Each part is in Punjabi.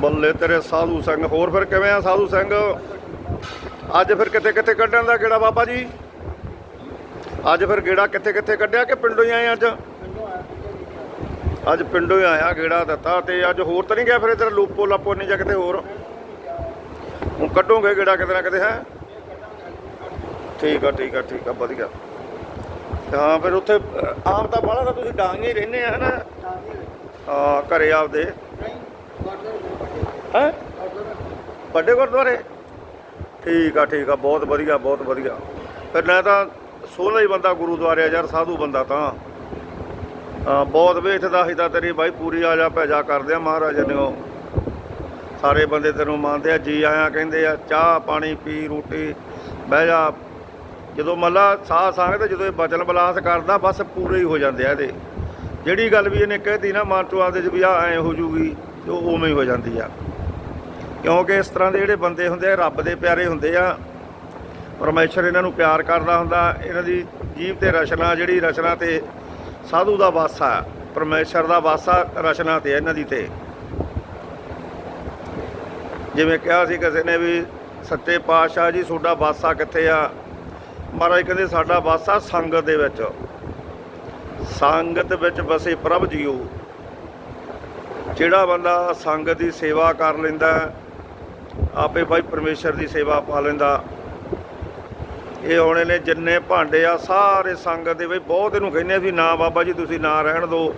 ਬੱਲੇ ਤੇਰੇ ਸਾਧੂ ਸਿੰਘ। ਹੋਰ ਫਿਰ ਕਿਵੇਂ ਆ ਸਾਧੂ ਸਿੰਘ? ਅੱਜ ਫਿਰ ਕਿੱਥੇ ਕਿੱਥੇ ਕੱਢਣ ਦਾ ਕਿਹੜਾ ਬਾਬਾ ਜੀ? ਅੱਜ ਫਿਰ ਗੇੜਾ ਕਿੱਥੇ ਕਿੱਥੇ ਕੱਢਿਆ ਕਿ ਪਿੰਡੋਂ ਹੀ ਆਏ ਅੱਜ? ਅੱਜ ਪਿੰਡੋਂ ਹੀ ਆਇਆ ਗੇੜਾ ਦਿੱਤਾ ਤੇ ਅੱਜ ਹੋਰ ਤਾਂ ਨਹੀਂ ਗਿਆ ਫਿਰ ਇਧਰ? ਲੂਪੋ ਲਾਪੋ ਨਹੀਂ ਜਾਂ ਕਿਤੇ ਹੋਰ। ਹੁਣ ਕੱਢੋਗੇ ਗੇੜਾ ਕਿਤੇ ਨਾ ਕਿਤੇ ਹੈ? ਠੀਕ ਆ ਠੀਕ ਆ ਠੀਕ ਆ ਵਧੀਆ। ਹਾਂ ਫਿਰ ਉੱਥੇ ਆਮ ਤਾਂ ਬਾਹਲਾ ਤਾਂ ਤੁਸੀਂ ਡਾਂਗੇ ਹੀ ਰਹਿੰਦੇ ਆ ਹਨਾ? ਹਾਂ ਘਰੇ ਆਪਦੇ। ਹੈ? ਵੱਡੇ ਗੁਰਦੁਆਰੇ? ਠੀਕ ਆ ਠੀਕ ਆ, ਬਹੁਤ ਵਧੀਆ ਬਹੁਤ ਵਧੀਆ। ਫਿਰ ਮੈਂ ਤਾਂ ਸੋਹਣਾ ਹੀ ਬੰਦਾ ਗੁਰਦੁਆਰੇ ਯਾਰ, ਸਾਧੂ ਬੰਦਾ ਤਾਂ। ਹਾਂ, ਬਹੁਤ ਵੇਖਦਾ ਸੀ ਤਾਂ ਤੇਰੀ ਬਾਈ, ਪੂਰੀ ਆ ਜਾ ਭੇਜਾ ਕਰਦੇ ਆ ਮਹਾਰਾਜ ਨੇ ਉਹ ਸਾਰੇ ਬੰਦੇ ਤੈਨੂੰ ਮੰਨਦੇ ਆ, ਜੀ ਆਇਆ ਕਹਿੰਦੇ ਆ, ਚਾਹ, ਪਾਣੀ, ਪੀ, ਰੋਟੀ, ਬਹਿ ਜਾ। ਜਦੋਂ ਮੱਲਾ ਸਾਹ ਸੰਗ ਤੇ ਜਦੋਂ ਇਹ ਬਚਨ ਬਲਾਸ ਕਰਦਾ, ਬਸ ਪੂਰੇ ਹੀ ਹੋ ਜਾਂਦੇ ਆ ਇਹਦੇ। ਜਿਹੜੀ ਗੱਲ ਵੀ ਇਹਨੇ ਕਹਿਤੀ ਨਾ, ਮਨ ਤੋਂ ਆਪਦੇ ਚ ਵੀ ਆ ਐ ਹੋ ਜੂਗੀ ਉਹ ਉਵੇਂ ਹੀ ਹੋ ਜਾਂਦੀ ਆ। ਕਿਉਂਕਿ ਇਸ ਤਰ੍ਹਾਂ ਦੇ ਜਿਹੜੇ ਬੰਦੇ ਹੁੰਦੇ ਆ, ਰੱਬ ਦੇ ਪਿਆਰੇ ਹੁੰਦੇ ਆ, ਪਰਮੇਸ਼ਰ ਇਹਨਾਂ ਨੂੰ ਪਿਆਰ ਕਰਦਾ ਹੁੰਦਾ, ਇਹਨਾਂ ਦੀ ਜੀਵ ਤੇ ਰਚਨਾ, ਜਿਹੜੀ ਰਚਨਾ ਤੇ ਸਾਧੂ ਦਾ ਵਾਸਾ, ਪਰਮੇਸ਼ਰ ਦਾ ਵਾਸਾ ਰਚਨਾ ਤੇ ਇਹਨਾਂ ਦੀ ਤੇ। ਜਿਵੇਂ ਕਿਹਾ ਸੀ ਕਿਸੇ ਨੇ ਵੀ, ਸੱਚੇ ਪਾਤਸ਼ਾਹ ਜੀ, ਤੁਹਾਡਾ ਵਾਸਾ ਕਿੱਥੇ ਆ? ਮਹਾਰਾਜ ਕਹਿੰਦੇ, ਸਾਡਾ ਵਾਸਾ ਸੰਗਤ ਦੇ ਵਿੱਚ। ਸੰਗਤ ਵਿੱਚ ਵਸੇ ਪ੍ਰਭ ਜੀਓ। ਜਿਹੜਾ ਬੰਦਾ ਸੰਗਤ ਦੀ ਸੇਵਾ ਕਰ ਲੈਂਦਾ ਆਪੇ ਭਾਈ ਪਰਮੇਸ਼ਰ ਦੀ ਸੇਵਾ ਪਾ ਲੈਂਦਾ। ਇਹ ਆਉਣੇ ਨੇ ਜਿੰਨੇ ਭਾਂਡੇ ਆ ਸਾਰੇ ਸੰਗਤ ਦੇ ਵੀ ਬਹੁਤ ਇਹਨੂੰ ਕਹਿੰਦੇ ਸੀ ਨਾ ਬਾਬਾ ਜੀ ਤੁਸੀਂ ਨਾ ਰਹਿਣ ਦਿਓ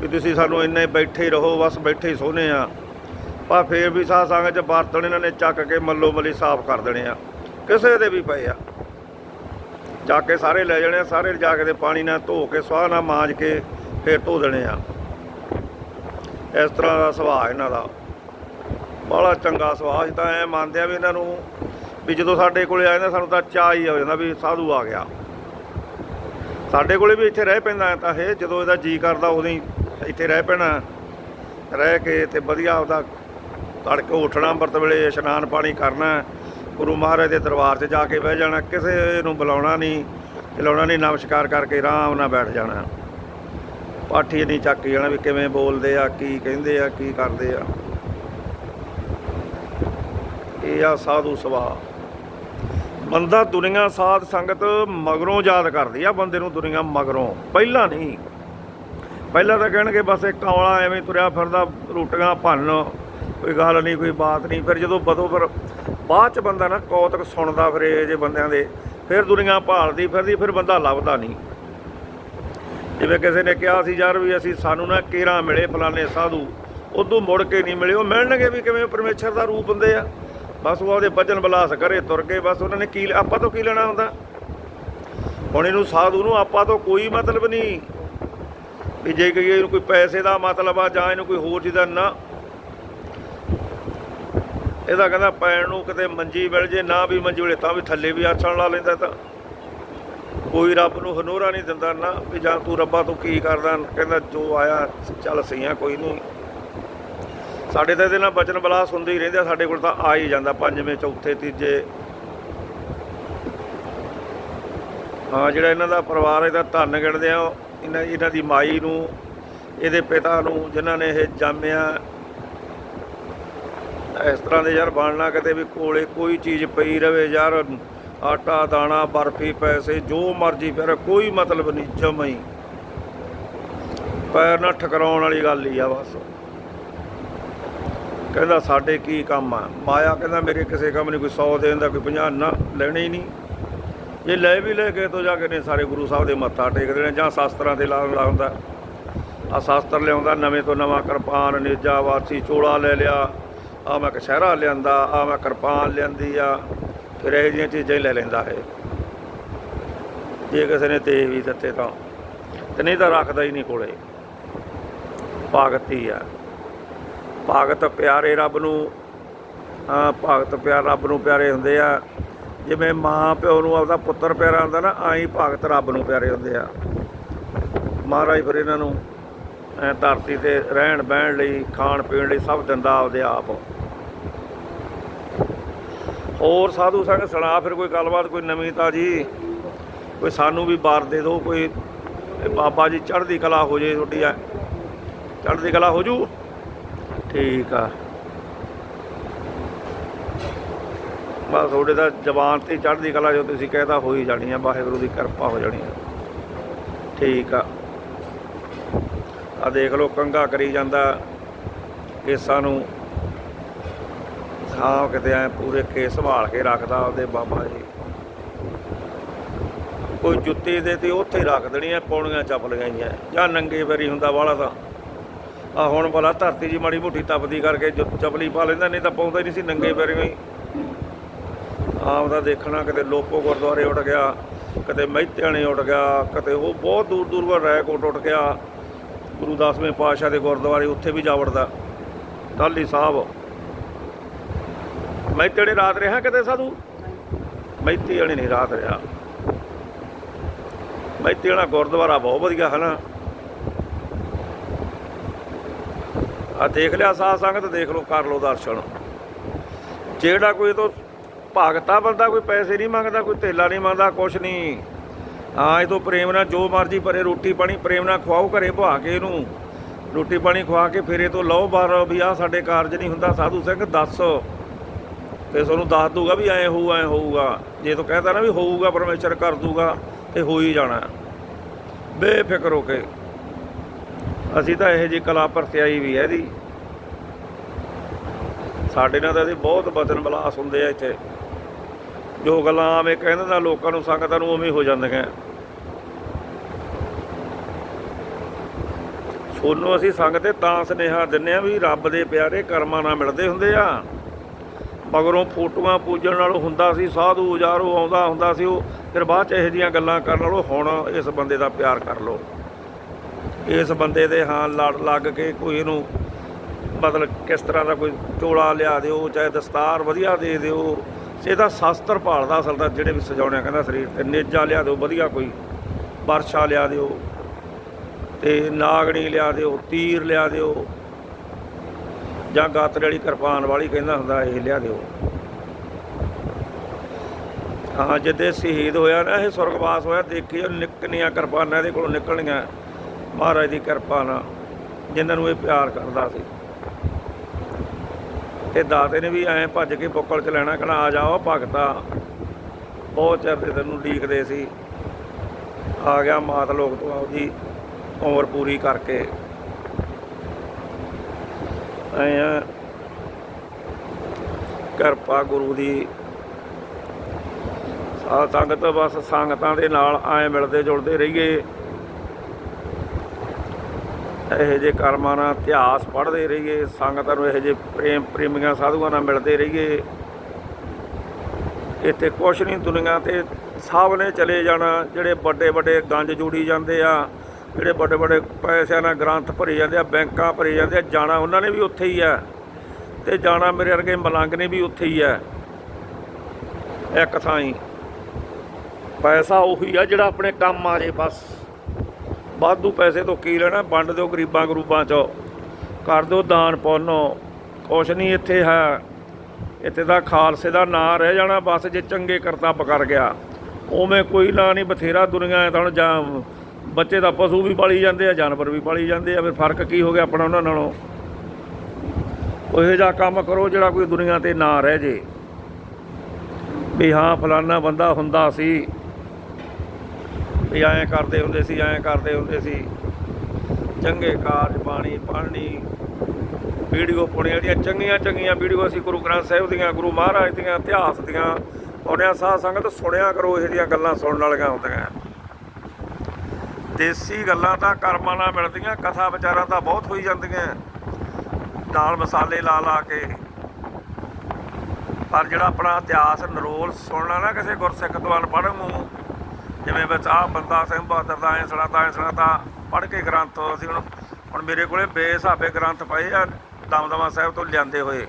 ਵੀ ਤੁਸੀਂ ਸਾਨੂੰ ਇੰਨੇ ਬੈਠੇ ਰਹੋ ਬਸ ਬੈਠੇ ਹੀ ਸੋਹਣੇ ਆ। ਪਰ ਫੇਰ ਵੀ ਸਾਧ ਸੰਗਤ ਚ ਬਰਤਨ ਇਹਨਾਂ ਨੇ ਚੱਕ ਕੇ ਮੱਲੋ ਮੱਲੀ ਸਾਫ਼ ਕਰ ਦੇਣੇ ਆ। ਕਿਸੇ ਦੇ ਵੀ ਪਏ ਆ। ਚੱਕ ਕੇ ਸਾਰੇ ਲੈ ਜਾਣੇ ਆ, ਸਾਰੇ ਜਾ ਕੇ ਤੇ ਪਾਣੀ ਨਾਲ ਧੋ ਕੇ ਸਵਾਹ ਨਾਲ ਮਾਂਜ ਕੇ ਫੇਰ ਧੋ ਦੇਣੇ ਆ। ਇਸ ਤਰ੍ਹਾਂ ਦਾ ਸੁਭਾਅ ਇਹਨਾਂ ਦਾ। ਬੜਾ ਚੰਗਾ ਸੁਭਾਅ ਅਸੀਂ ਤਾਂ ਐ ਮੰਨਦੇ ਆ ਵੀ ਇਹਨਾਂ ਨੂੰ ਵੀ ਜਦੋਂ ਸਾਡੇ ਕੋਲੇ ਆ ਜਾਂਦਾ, ਸਾਨੂੰ ਤਾਂ ਚਾਅ ਹੀ ਹੋ ਜਾਂਦਾ ਵੀ ਸਾਧੂ ਆ ਗਿਆ। ਸਾਡੇ ਕੋਲੇ ਵੀ ਇੱਥੇ ਰਹਿ ਪੈਂਦਾ ਤਾਂ ਇਹ, ਜਦੋਂ ਇਹਦਾ ਜੀ ਕਰਦਾ ਉਦੋਂ ਹੀ ਇੱਥੇ ਰਹਿ ਪੈਣਾ। ਰਹਿ ਕੇ ਤੇ ਵਧੀਆ ਉਹਦਾ ਤੜਕੇ ਉੱਠਣਾ, ਅੰਮ੍ਰਿਤ ਵੇਲੇ ਇਸ਼ਨਾਨ ਪਾਣੀ ਕਰਨਾ, ਗੁਰੂ ਮਹਾਰਾਜ ਦੇ ਦਰਬਾਰ 'ਚ ਜਾ ਕੇ ਬਹਿ ਜਾਣਾ, ਕਿਸੇ ਨੂੰ ਬੁਲਾਉਣਾ ਨਹੀਂ ਚਲਾਉਣਾ ਨਹੀਂ, ਨਮਸਕਾਰ ਕਰਕੇ ਆਰਾਮ ਨਾਲ ਬੈਠ ਜਾਣਾ। ਪਾਠੀ ਨਹੀਂ ਚੱਕ ਜਾਣਾ ਵੀ ਕਿਵੇਂ ਬੋਲਦੇ ਆ, ਕੀ ਕਹਿੰਦੇ ਆ, ਕੀ ਕਰਦੇ ਆ। ਆ ਸਾਧੂ ਸੁਭਾਅ ਬੰਦਾ ਦੁਨੀਆ ਸਾਧ ਸੰਗਤ ਮਗਰੋਂ ਯਾਦ ਕਰਦੀ ਆ, ਬੰਦੇ ਨੂੰ ਦੁਨੀਆ ਮਗਰੋਂ। ਪਹਿਲਾਂ ਨਹੀਂ। ਪਹਿਲਾਂ ਤਾਂ ਕਹਿਣਗੇ ਬਸ ਇੱਕ ਕੌਲਾ ਐਵੇਂ ਤੁਰਿਆ ਫਿਰਦਾ, ਰੋਟੀਆਂ ਭੰਨ, ਕੋਈ ਗੱਲ ਨਹੀਂ, ਕੋਈ ਬਾਤ ਨਹੀਂ। ਫਿਰ ਜਦੋਂ ਬਦੋ ਫਿਰ ਬਾਅਦ ਚ ਬੰਦਾ ਨਾ ਕੌਤਕ ਸੁਣਦਾ ਫਿਰ ਇਹ ਜੇ ਬੰਦਿਆਂ ਦੇ, ਫਿਰ ਦੁਨੀਆ ਭਾਲਦੀ ਫਿਰਦੀ, ਫਿਰ ਬੰਦਾ ਲੱਭਦਾ ਨਹੀਂ। ਜਿਵੇਂ ਕਿਸੇ ਨੇ ਕਿਹਾ ਸੀ ਯਾਰ ਵੀ ਅਸੀਂ ਸਾਨੂੰ ਨਾ ਕੇਰਾ ਮਿਲੇ ਫਲਾਣੇ ਸਾਧੂ, ਉਦੋਂ ਮੁੜ ਕੇ ਨਹੀਂ ਮਿਲੇ। ਉਹ ਮਿਲਣਗੇ ਵੀ ਕਿਵੇਂ, ਪਰਮੇਸ਼ਰ ਦਾ ਰੂਪ ਹੁੰਦੇ ਆ। ਬਸ ਉਹ ਉਹਦੇ ਵਜਨ ਬਲਾਸ ਕਰੇ, ਤੁਰ ਕੇ ਬਸ ਉਹਨਾਂ ਨੇ ਕੀ ਆਪਾਂ ਤੋਂ ਕੀ ਲੈਣਾ ਹੁੰਦਾ? ਹੁਣ ਇਹਨੂੰ ਸਾਧੂ ਨੂੰ ਆਪਾਂ ਤੋਂ ਕੋਈ ਮਤਲਬ ਨਹੀਂ ਵੀ ਜੇ ਕਹੀਏ ਇਹਨੂੰ ਕੋਈ ਪੈਸੇ ਦਾ ਮਤਲਬ ਆ ਜਾਂ ਇਹਨੂੰ ਕੋਈ ਹੋਰ ਚੀਜ਼ ਦਾ ਨਾ। ਇਹਦਾ ਕਹਿੰਦਾ ਪੈਣ ਨੂੰ ਕਿਤੇ ਮੰਜੀ ਮਿਲ ਜੇ, ਨਾ ਵੀ ਮੰਜੀ ਵੇਲੇ ਤਾਂ ਵੀ ਥੱਲੇ ਵੀ ਆਛਣ ਲਾ ਲੈਂਦਾ ਤਾਂ। ਕੋਈ ਰੱਬ ਨੂੰ ਹਨੋਰਾ ਨਹੀਂ ਦਿੰਦਾ ਨਾ ਵੀ ਜਾਂ ਤੂੰ ਰੱਬਾ ਤੂੰ ਕੀ ਕਰਦਾ, ਕਹਿੰਦਾ ਜੋ ਆਇਆ ਚੱਲ ਸਹੀਆਂ, ਕੋਈ ਨਹੀਂ। ਸਾਡੇ ਤਾਂ ਇਹਦੇ ਨਾਲ ਬਚਨ ਬਲਾਸ ਹੁੰਦੇ ਹੀ ਰਹਿੰਦੇ ਆ, ਸਾਡੇ ਕੋਲ ਤਾਂ ਆ ਹੀ ਜਾਂਦਾ, ਪੰਜਵੇਂ, ਚੌਥੇ, ਤੀਜੇ। ਹਾਂ, ਜਿਹੜਾ ਇਹਨਾਂ ਦਾ ਪਰਿਵਾਰ ਇਹਦਾ ਧੰਨ ਗਿਣਦੇ ਆ, ਇਹਨਾਂ ਇਹਨਾਂ ਦੀ ਮਾਈ ਨੂੰ, ਇਹਦੇ ਪਿਤਾ ਨੂੰ, ਜਿਨ੍ਹਾਂ ਨੇ ਇਹ ਜਾਮਿਆ। ਇਸ ਤਰ੍ਹਾਂ ਦੇ ਯਾਰ ਬਣਨਾ ਕਿਤੇ ਵੀ ਕੋਲੇ ਕੋਈ ਚੀਜ਼ ਪਈ ਰਵੇ ਯਾਰ, ਆਟਾ, ਦਾਣਾ, ਬਰਫੀ, ਪੈਸੇ, ਜੋ ਮਰਜ਼ੀ ਫਿਰ ਕੋਈ ਮਤਲਬ ਨਹੀਂ, ਜਮਾਂ ਪੈਰ ਨਾਲ ਠਕਰਾਉਣ ਵਾਲੀ ਗੱਲ ਹੀ ਆ ਬਸ। ਕਹਿੰਦਾ ਸਾਡੇ ਕੀ ਕੰਮ ਆ? ਮਾਇਆ ਕਹਿੰਦਾ ਮੇਰੇ ਕਿਸੇ ਕੰਮ ਨਹੀਂ, ਕੋਈ 100 ਦੇਣ ਦਾ, ਕੋਈ 50 ਨਾ, ਲੈਣੇ ਹੀ ਨਹੀਂ। ਜੇ ਲੈ ਵੀ ਲੈ ਕੇ ਤੋਂ ਜਾ ਕੇ ਨੇ ਸਾਰੇ ਗੁਰੂ ਸਾਹਿਬ ਦੇ ਮੱਥਾ ਟੇਕਦੇ ਨੇ ਜਾਂ ਸ਼ਾਸਤਰਾਂ ਤੇ ਲਾਉਣ ਲਾ ਹੁੰਦਾ। ਆ ਸ਼ਾਸਤਰ ਲਿਆਉਂਦਾ, ਨਵੇਂ ਤੋਂ ਨਵਾਂ ਕਿਰਪਾਨ, ਨੇਜਾ ਵਾਰਸੀ ਚੋਲਾ ਲੈ ਲਿਆ। ਆ ਮੈਂ ਕਸ਼ਹਿਰਾ ਲਿਆਂਦਾ ਆ ਮੈਂ ਕਿਰਪਾਨ ਲਿਆਂਦੀ ਆ। ਫਿਰ ਇਹ ਜਿਹੀਆਂ ਚੀਜ਼ਾਂ ਹੀ ਲੈ ਲੈਂਦਾ ਹੈ ਜੇ ਕਿਸੇ ਨੇ ਦੇ ਵੀ ਦਿੱਤੇ ਤਾਂ। ਤੇ ਨਹੀਂ ਤਾਂ ਰੱਖਦਾ ਹੀ ਨਹੀਂ ਕੋਲੇ। ਭਗਤੀ ਆ। ਭਗਤ ਪਿਆਰੇ ਰੱਬ ਨੂੰ ਆ ਭਗਤ ਪਿਆਰ ਰੱਬ ਨੂੰ ਪਿਆਰੇ ਹੁੰਦੇ ਆ। ਜਿਵੇਂ ਮਾਂ ਪਿਓ ਨੂੰ ਆਪਦਾ ਪੁੱਤਰ ਪਿਆਰਾ ਹੁੰਦਾ ਨਾ, ਆਈ ਭਗਤ ਰੱਬ ਨੂੰ ਪਿਆਰੇ ਹੁੰਦੇ ਆ। ਮਹਾਰਾਜ ਫਿਰ ਇਹਨਾਂ ਨੂੰ, ਐ ਧਰਤੀ ਤੇ ਰਹਿਣ ਬਹਿਣ ਲਈ, ਖਾਣ ਪੀਣ ਲਈ ਸਭ ਦਿੰਦਾ ਆਪਦੇ ਆਪ। ਹੋਰ ਸਾਧੂ ਸੰਗ ਸੁਣਾ, ਫਿਰ ਕੋਈ ਗੱਲਬਾਤ, ਕੋਈ ਨਵੀਂ ਤਾਜੀ? ਕੋਈ ਸਾਨੂੰ ਵੀ ਬਾਰ ਦੇ ਦਿਓ, ਕੋਈ, ਬਾਬਾ ਜੀ ਚੜ੍ਹਦੀ ਕਲਾ ਹੋ ਜੇ ਤੁਹਾਡੀ, ਐ। ਚੜ੍ਹਦੀ ਕਲਾ ਹੋ ਜੂ? ਠੀਕ ਆ। ਬਸ ਤੁਹਾਡੇ ਦਾ ਜ਼ਬਾਨ ਤੇ ਚੜ੍ਹਦੀ ਕਲਾ ਜੋ ਤੁਸੀਂ ਕਹਿਦਾ ਹੋਈ ਜਾਣੀ ਆ, ਵਾਹਿਗੁਰੂ ਦੀ ਕਿਰਪਾ ਹੋ ਜਾਣੀ ਆ। ਠੀਕ ਆ। ਆ ਦੇਖ ਲਓ ਕੰਗਾ ਕਰੀ ਜਾਂਦਾ ਕੇਸਾਂ ਨੂੰ। ਹਾਂ, ਕਿਤੇ ਐ ਪੂਰੇ ਕੇਸ ਸੰਭਾਲ ਕੇ ਰੱਖਦਾ ਉਹਦੇ ਬਾਬਾ ਜੀ। ਕੋਈ ਜੁੱਤੀ ਦੇ ਤੇ ਉੱਥੇ ਰੱਖ ਦੇਣੀ ਐ ਪੌਣੀਆਂ ਚੱਪ ਲਗਾਈਆਂ। ਜਾਂ ਨੰਗੇ ਪੈਰੀ ਹੁੰਦਾ ਵਾਲਾ ਤਾਂ। ਆ ਹੁਣ ਭਲਾ ਧਰਤੀ ਜੀ ਮਾੜੀ ਮੋਟੀ ਤਪਦੀ ਕਰਕੇ ਚਪਲੀ ਪਾ ਲੈਂਦਾ, ਨਹੀਂ ਤਾਂ ਪਾਉਂਦਾ ਹੀ ਨਹੀਂ ਸੀ ਨੰਗੇ ਪੈਰੀ ਹੀ ਆਮ ਦਾ ਦੇਖਣਾ, ਕਿਤੇ ਲੋਪੋ ਗੁਰਦੁਆਰੇ ਉੱਡ ਗਿਆ, ਕਿਤੇ ਮਹਿਤਿਆਣੇ ਉੱਡ ਗਿਆ, ਕਿਤੇ ਉਹ ਬਹੁਤ ਦੂਰ ਦੂਰ ਵਰ ਰੈਕੋਟ ਉੱਡ ਗਿਆ। ਗੁਰੂ ਦਸਵੇਂ ਪਾਤਸ਼ਾਹ ਦੇ ਗੁਰਦੁਆਰੇ ਉੱਥੇ ਵੀ ਜਾ ਵੜਦਾ। ਟਾਲੀ ਸਾਹਿਬ। ਮਹਿਤਿਆਣੇ ਰਾਤ ਰਿਹਾ ਕਿਤੇ ਸਾਧੂ? ਮਹਿਤਿਆਣੇ ਨਹੀਂ ਰਾਤ ਰਿਹਾ। ਮਹਿਤਿਆਣਾ ਗੁਰਦੁਆਰਾ ਬਹੁਤ ਵਧੀਆ ਹੈ ਨਾ। ਆ ਦੇਖ ਲਿਆ ਸਾਧ ਸੰਗਤ, ਦੇਖ ਲਓ, ਕਰ ਲਓ ਦਰਸ਼ਨ। ਜਿਹੜਾ ਕੋਈ ਤੋਂ ਭਗਤਾ ਬੰਦਾ, ਕੋਈ ਪੈਸੇ ਨਹੀਂ ਮੰਗਦਾ, ਕੋਈ ਧੇਲਾ ਨਹੀਂ ਮੰਗਦਾ, ਕੁਛ ਨਹੀਂ। ਹਾਂ, ਇਹ ਤੋਂ ਪ੍ਰੇਮ ਨਾਲ ਜੋ ਮਰਜ਼ੀ ਪਰੇ ਰੋਟੀ ਪਾਣੀ ਪ੍ਰੇਮ ਨਾਲ ਖਵਾਓ, ਘਰੇ ਭਾ ਕੇ ਇਹਨੂੰ। ਰੋਟੀ ਪਾਣੀ ਖਵਾ ਕੇ ਫਿਰ ਇਹ ਤੋਂ ਲਓ ਬਾਰ ਵੀ ਆ ਸਾਡੇ ਕਾਰਜ ਨਹੀਂ ਹੁੰਦਾ, ਸਾਧੂ ਸਿੰਘ ਦੱਸ। ਤੇ ਤੁਹਾਨੂੰ ਦੱਸ ਦੂਗਾ ਵੀ ਐ ਹੋਊ, ਐ ਹੋਊਗਾ। ਜੇ ਤੂੰ ਕਹਿੰਦਾ ਨਾ ਵੀ ਹੋਊਗਾ, ਪਰਮੇਸ਼ਰ ਕਰ ਦੂਗਾ ਤੇ ਹੋ ਹੀ ਜਾਣਾ। ਬੇਫਿਕਰ ਹੋ ਕੇ। ਅਸੀਂ ਤਾਂ ਇਹੋ ਜੀ ਕਲਾ ਪਰਤਿਆਈ ਵੀ ਹੈ ਇਹਦੀ। ਸਾਡੇ ਨਾਲ ਤਾਂ ਇਹਦੇ ਬਹੁਤ ਬਚਨ ਬਲਾਸ ਹੁੰਦੇ ਆ ਇੱਥੇ। ਜੋ ਗੱਲਾਂ ਆਵੇਂ ਕਹਿੰਦੇ ਨਾ ਲੋਕਾਂ ਨੂੰ ਸੰਗਤਾਂ ਨੂੰ ਉਵੇਂ ਹੋ ਜਾਂਦੀਆਂ। ਸੋਨੂੰ ਅਸੀਂ ਸੰਗਤ ਤੇ ਤਾਂ ਸੁਨੇਹਾ ਦਿੰਨੇ ਆ ਵੀ ਰੱਬ ਦੇ ਪਿਆਰੇ ਕਰਮਾਂ ਨਾਲ ਮਿਲਦੇ ਹੁੰਦੇ ਆ। ਮਗਰੋਂ ਫੋਟੋਆਂ ਪੂਜਣ ਨਾਲ ਹੁੰਦਾ ਸੀ, ਸਾਧੂ ਉਜਾਰੋ ਆਉਂਦਾ ਹੁੰਦਾ ਸੀ, ਉਹ ਫਿਰ ਬਾਅਦ ਚ ਇਹੋ ਜੀਆਂ ਗੱਲਾਂ ਕਰਨ ਨਾਲੋਂ ਹੁਣ ਇਸ ਬੰਦੇ ਦਾ ਪਿਆਰ ਕਰ ਲਓ। ਇਸ ਬੰਦੇ ਦੇ ਹਾਂ ਲੜ ਲੱਗ ਕੇ ਕੋਈ ਇਹਨੂੰ ਮਤਲਬ ਕਿਸ ਤਰ੍ਹਾਂ ਦਾ ਕੋਈ ਚੋਲਾ ਲਿਆ ਦਿਓ, ਚਾਹੇ ਦਸਤਾਰ ਵਧੀਆ ਦੇ ਦਿਓ ਇਹਦਾ ਸ਼ਾਸਤਰ ਭਾਲਦਾ ਅਸਲ ਦਾ ਜਿਹੜੇ ਵੀ ਸਜਾਉਣੇ ਆ, ਕਹਿੰਦਾ ਸਰੀਰ ਤੇ, ਨੇਜਾ ਲਿਆ ਦਿਓ, ਵਧੀਆ ਕੋਈ, ਵਰਸ਼ਾ ਲਿਆ ਦਿਓ, ਤੇ ਨਾਗਣੀ ਲਿਆ ਦਿਓ, ਤੀਰ ਲਿਆ ਦਿਓ, ਜਾਂ ਗਾਤਰੇ ਵਾਲੀ ਕਿਰਪਾਨ ਵਾਲੀ ਕਹਿੰਦਾ ਹੁੰਦਾ, ਇਹ ਲਿਆ ਦਿਓ। ਹਾਂ, ਜਿੱਦੇ ਸ਼ਹੀਦ ਹੋਇਆ ਨਾ, ਇਹ ਸੁਰਗਵਾਸ ਹੋਇਆ, ਦੇਖੀ, ਨਿਕਲੀਆਂ ਕਿਰਪਾਨਾਂ ਇਹਦੇ ਕੋਲੋਂ ਨਿਕਲਣੀਆਂ। ਮਹਾਰਾਜ ਦੀ ਕਿਰਪਾ ਨਾਲ ਜਿਨ੍ਹਾਂ ਨੂੰ ਇਹ ਪਿਆਰ ਕਰਦਾ ਸੀ। ਤੇ ਦਾਤੇ ਨੇ ਵੀ ਐਂ ਭੱਜ ਕੇ ਬੁੱਕਲ ਚ ਲੈਣਾ, ਕਹਣਾ, ਆ ਜਾਓ ਭਗਤਾ। ਬਹੁਤ ਚਿਰ ਦੇ ਤੈਨੂੰ ਡੀਕਦੇ ਸੀ। ਆ ਗਿਆ ਮਾਤ ਲੋਕ ਤੋਂ ਆਪਦੀ ਉਮਰ ਪੂਰੀ ਕਰਕੇ। ਐਂ ਕਿਰਪਾ ਗੁਰੂ ਦੀ। ਸਾਧ ਸੰਗਤ ਬਸ ਸੰਗਤਾਂ ਦੇ ਨਾਲ ਐਂ ਮਿਲਦੇ ਜੁਲਦੇ ਰਹੀਏ। ਇਹੋ ਜਿਹੇ ਕਰਮਾਂ ਨਾਲ ਇਤਿਹਾਸ ਪੜ੍ਹਦੇ ਰਹੀਏ, ਸੰਗਤਾਂ ਨੂੰ ਇਹੋ ਜਿਹੇ ਪ੍ਰੇਮ ਪ੍ਰੇਮੀਆਂ, ਸਾਧੂਆਂ ਨਾਲ ਮਿਲਦੇ ਰਹੀਏ। ਇੱਥੇ ਕੁਛ ਨਹੀਂ ਦੁਨੀਆ ਤੇ, ਸਭ ਨੇ ਚਲੇ ਜਾਣਾ। ਜਿਹੜੇ ਵੱਡੇ ਵੱਡੇ ਗੰਜ ਜੋੜੀ ਜਾਂਦੇ ਆ, ਜਿਹੜੇ ਵੱਡੇ ਵੱਡੇ ਪੈਸਿਆਂ ਨਾਲ ਗ੍ਰੰਥ ਭਰੇ ਜਾਂਦੇ ਆ, ਬੈਂਕਾਂ ਭਰੇ ਜਾਂਦੇ ਆ, ਜਾਣਾ ਉਹਨਾਂ ਨੇ ਵੀ ਉੱਥੇ ਹੀ ਆ। ਤੇ ਜਾਣਾ ਮੇਰੇ ਵਰਗੇ ਮਲੰਗ ਨੇ ਵੀ ਉੱਥੇ ਹੀ ਆ। ਇੱਕ ਥਾਂ ਹੀ ਪੈਸਾ ਉਹੀ ਆ ਜਿਹੜਾ ਆਪਣੇ ਕੰਮ ਆ ਜੇ ਬਸ। ਵਾਧੂ ਪੈਸੇ ਤੋਂ ਕੀ ਲੈਣਾ? ਵੰਡ ਦਿਓ ਗਰੀਬਾਂ ਗਰੂਬਾਂ 'ਚੋਂ। ਕਰ ਦਿਓ ਦਾਨ ਪੁੰਨ। ਕੁਛ ਨਹੀਂ ਇੱਥੇ ਹੈ। ਇੱਥੇ ਦਾ ਖਾਲਸੇ ਦਾ ਨਾਂ ਰਹਿ ਜਾਣਾ। ਬਸ ਜੇ ਚੰਗੇ ਕਰਤੱਵ ਕਰ ਗਿਆ। ਉਵੇਂ ਕੋਈ ਨਾਂ ਨਹੀਂ, ਬਥੇਰਾ ਦੁਨੀਆ ਹੈ ਤਾਂ ਹੁਣ ਜਾਂ ਬੱਚੇ ਦਾ ਪਸ਼ੂ ਵੀ ਪਾਲੀ ਜਾਂਦੇ ਆ, ਜਾਨਵਰ ਵੀ ਪਾਲੀ ਜਾਂਦੇ ਆ। ਫਿਰ ਫ਼ਰਕ ਕੀ ਹੋ ਗਿਆ ਆਪਣਾ ਉਹਨਾਂ ਨਾਲੋਂ? ਉਹੋ ਜਿਹਾ ਕੰਮ ਕਰੋ ਜਿਹੜਾ ਕੋਈ ਦੁਨੀਆ ਤੇ ਨਾ ਰਹਿ ਜੇ। ਵੀ ਹਾਂ, ਫਲਾਨਾ ਬੰਦਾ ਹੁੰਦਾ ਸੀ। ਵੀ ਐਂ ਕਰਦੇ ਹੁੰਦੇ ਸੀ, ਐਂ ਕਰਦੇ ਹੁੰਦੇ ਸੀ। ਚੰਗੇ ਕਾਰਜ ਪਾਣੀ ਪੜ੍ਹਨੀ, ਵੀਡੀਓ ਪਾਉਣੀ ਜਿਹੜੀਆਂ ਚੰਗੀਆਂ ਚੰਗੀਆਂ ਵੀਡੀਓ ਅਸੀਂ ਗੁਰੂ ਗ੍ਰੰਥ ਸਾਹਿਬ ਦੀਆਂ, ਗੁਰੂ ਮਹਾਰਾਜ ਦੀਆਂ, ਇਤਿਹਾਸ ਦੀਆਂ ਪਾਉਣਿਆ ਸਾਧ ਸੰਗਤ ਸੁਣਿਆ ਕਰੋ, ਇਹ ਜਿਹੀਆਂ ਗੱਲਾਂ ਸੁਣਨ ਵਾਲੀਆਂ ਹੁੰਦੀਆਂ। ਦੇਸੀ ਗੱਲਾਂ ਤਾਂ ਕਰਮਾਂ ਨਾਲ ਮਿਲਦੀਆਂ, ਕਥਾ ਵਿਚਾਰਾਂ ਤਾਂ ਬਹੁਤ ਹੋਈ ਜਾਂਦੀਆਂ। ਨਾਲ ਮਸਾਲੇ ਲਾ ਲਾ ਕੇ। ਪਰ ਜਿਹੜਾ ਆਪਣਾ ਇਤਿਹਾਸ ਨਰੋਲ ਸੁਣਨਾ ਨਾ ਕਿਸੇ ਗੁਰਸਿੱਖ ਤੋਂ ਅਨਪੜ੍ਹ ਨੂੰ ਜਿਵੇਂ ਵਿੱਚ ਆਹ ਬੰਦਾ ਸਿੰਘ ਬਹਾਦਰ ਦਾ ਐਂ ਸੁਣਾਤਾ ਐਂ ਸੁਣਾਤਾ, ਪੜ੍ਹ ਕੇ ਗ੍ਰੰਥ ਅਸੀਂ ਹੁਣ ਹੁਣ ਮੇਰੇ ਕੋਲੇ ਬੇਸਾਬੇ ਗ੍ਰੰਥ ਪਏ ਆ, ਦਮਦਮਾ ਸਾਹਿਬ ਤੋਂ ਲਿਆਂਦੇ ਹੋਏ।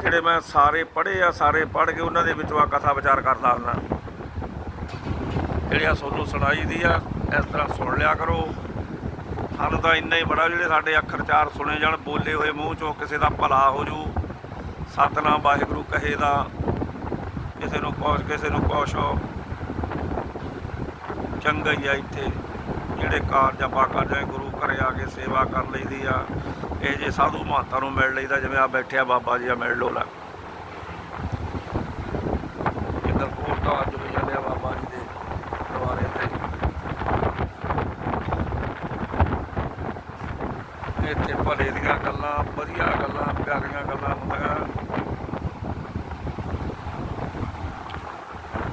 ਜਿਹੜੇ ਮੈਂ ਸਾਰੇ ਪੜ੍ਹੇ ਆ, ਸਾਰੇ ਪੜ੍ਹ ਕੇ ਉਹਨਾਂ ਦੇ ਵਿੱਚੋਂ ਆ ਕਥਾ ਵਿਚਾਰ ਕਰਦਾ ਹੁੰਦਾ ਜਿਹੜੀਆਂ ਸੋਨੂੰ ਸੁਣਾਈ ਦੀ ਆ, ਇਸ ਤਰ੍ਹਾਂ ਸੁਣ ਲਿਆ ਕਰੋ। ਸਾਨੂੰ ਤਾਂ ਇੰਨਾ ਹੀ ਬੜਾ, ਜਿਹੜੇ ਸਾਡੇ ਅੱਖਰ ਚਾਰ ਸੁਣੇ ਜਾਣ, ਬੋਲੇ ਹੋਏ ਮੂੰਹ ਚੋਂ ਕਿਸੇ ਦਾ ਭਲਾ ਹੋ ਜੂ, ਸਤਨਾਮ ਵਾਹਿਗੁਰੂ ਕਹੇ ਦਾ, ਕਿਸੇ ਨੂੰ ਕੁਛ, ਕਿਸੇ ਨੂੰ ਕੁਛ। ਚੰਗਾ ਹੀ ਆ ਇੱਥੇ। ਜਿਹੜੇ ਕਾਰਜ ਆਪਾਂ ਕਰਦੇ ਗੁਰੂ ਘਰੇ ਆ ਕੇ ਸੇਵਾ ਕਰ ਲਈਦੀ ਆ। ਇਹ ਜੇ ਸਾਧੂ ਮਹਾਤਾਂ ਨੂੰ ਮਿਲ ਲਈਦਾ, ਜਿਵੇਂ ਆ ਬੈਠਿਆ ਬਾਬਾ ਜੀ, ਆ ਮਿਲ ਲੋ ਲਾ। ਇੱਧਰ ਹੋਰ ਤਾਂ ਅੱਜ ਜਾਂਦੇ ਆ ਬਾਬਾ ਜੀ ਦੇ ਦੁਆਰੇ ਤੇ। ਇੱਥੇ ਭਲੇ ਦੀਆਂ ਗੱਲਾਂ, ਵਧੀਆ ਗੱਲਾਂ, ਪਿਆਰੀਆਂ ਗੱਲਾਂ ਹੁੰਦੀਆਂ।